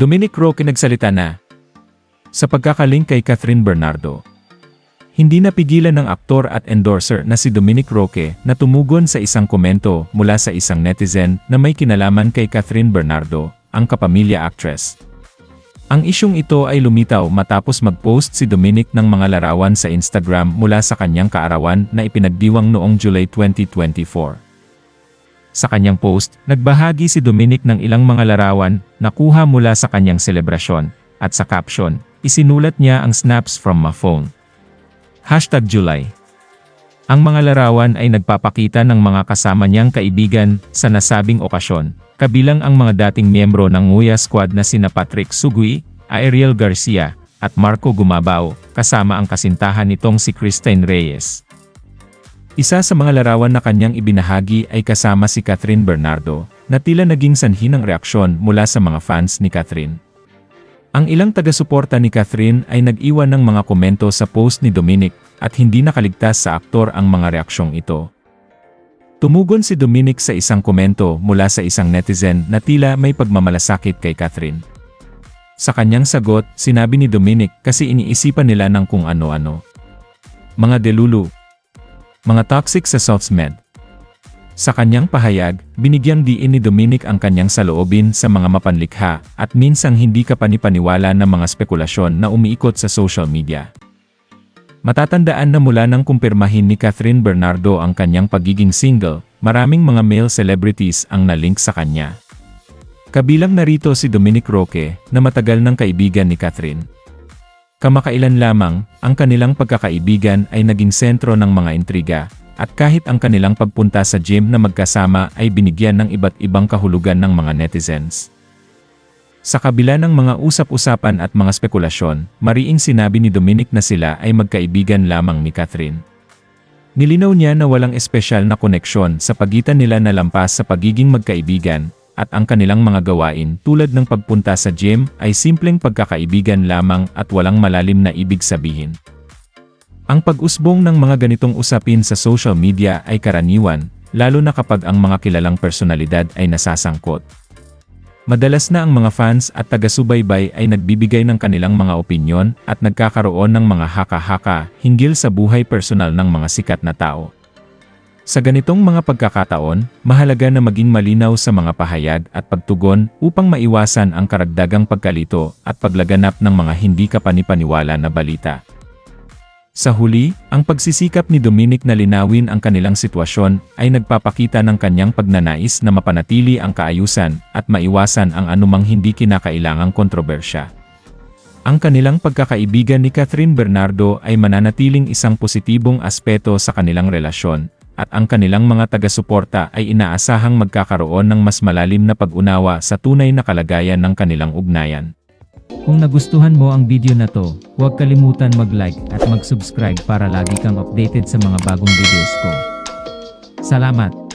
Dominic Roque nagsalita na. Sa pagkakaling kay Catherine Bernardo. Hindi napigilan ng aktor at endorser na si Dominic Roque na tumugon sa isang komento mula sa isang netizen na may kinalaman kay Catherine Bernardo, ang kapamilya actress. Ang isyong ito ay lumitaw matapos mag-post si Dominic ng mga larawan sa Instagram mula sa kanyang kaarawan na ipinagdiwang noong July 2024. Sa kanyang post, nagbahagi si Dominic ng ilang mga larawan na kuha mula sa kanyang selebrasyon, at sa caption, isinulat niya ang snaps from my phone. Hashtag July. Ang mga larawan ay nagpapakita ng mga kasama niyang kaibigan sa nasabing okasyon, kabilang ang mga dating miyembro ng Nguya Squad na sina Patrick Sugui, Ariel Garcia, at Marco Gumabao, kasama ang kasintahan nitong si Christine Reyes. Isa sa mga larawan na kanyang ibinahagi ay kasama si Catherine Bernardo, na tila naging sanhi ng reaksyon mula sa mga fans ni Catherine. Ang ilang taga-suporta ni Catherine ay nag-iwan ng mga komento sa post ni Dominic at hindi nakaligtas sa aktor ang mga reaksyong ito. Tumugon si Dominic sa isang komento mula sa isang netizen na tila may pagmamalasakit kay Catherine. Sa kanyang sagot, sinabi ni Dominic kasi iniisipan nila ng kung ano-ano. Mga delulu. Mga toxic sa SoftMed. Sa kanyang pahayag, binigyang diin ni Dominic ang kanyang saloobin sa mga mapanlikha at minsang hindi ka panipaniwala ng mga spekulasyon na umiikot sa social media. Matatandaan na mula nang kumpirmahin ni Catherine Bernardo ang kanyang pagiging single, maraming mga male celebrities ang nalink sa kanya. Kabilang narito si Dominic Roque, na matagal ng kaibigan ni Catherine. Kamakailan lamang, ang kanilang pagkakaibigan ay naging sentro ng mga intriga, at kahit ang kanilang pagpunta sa gym na magkasama ay binigyan ng iba't ibang kahulugan ng mga netizens. Sa kabila ng mga usap-usapan at mga spekulasyon, mariing sinabi ni Dominic na sila ay magkaibigan lamang ni Catherine. Nilinaw niya na walang espesyal na koneksyon sa pagitan nila na lampas sa pagiging magkaibigan, at ang kanilang mga gawain tulad ng pagpunta sa gym ay simpleng pagkakaibigan lamang at walang malalim na ibig sabihin. Ang pag-usbong ng mga ganitong usapin sa social media ay karaniwan, lalo na kapag ang mga kilalang personalidad ay nasasangkot. Madalas na ang mga fans at taga-subaybay ay nagbibigay ng kanilang mga opinyon at nagkakaroon ng mga haka-haka hinggil sa buhay personal ng mga sikat na tao. Sa ganitong mga pagkakataon, mahalaga na maging malinaw sa mga pahayag at pagtugon upang maiwasan ang karagdagang pagkalito at paglaganap ng mga hindi kapanipaniwala na balita. Sa huli, ang pagsisikap ni Dominic na linawin ang kanilang sitwasyon ay nagpapakita ng kanyang pagnanais na mapanatili ang kaayusan at maiwasan ang anumang hindi kinakailangang kontrobersya. Ang kanilang pagkakaibigan ni Catherine Bernardo ay mananatiling isang positibong aspeto sa kanilang relasyon, at ang kanilang mga taga-suporta ay inaasahang magkakaroon ng mas malalim na pag-unawa sa tunay na kalagayan ng kanilang ugnayan. Kung nagustuhan mo ang video na to, huwag kalimutan mag-like at mag-subscribe para lagi kang updated sa mga bagong videos ko. Salamat!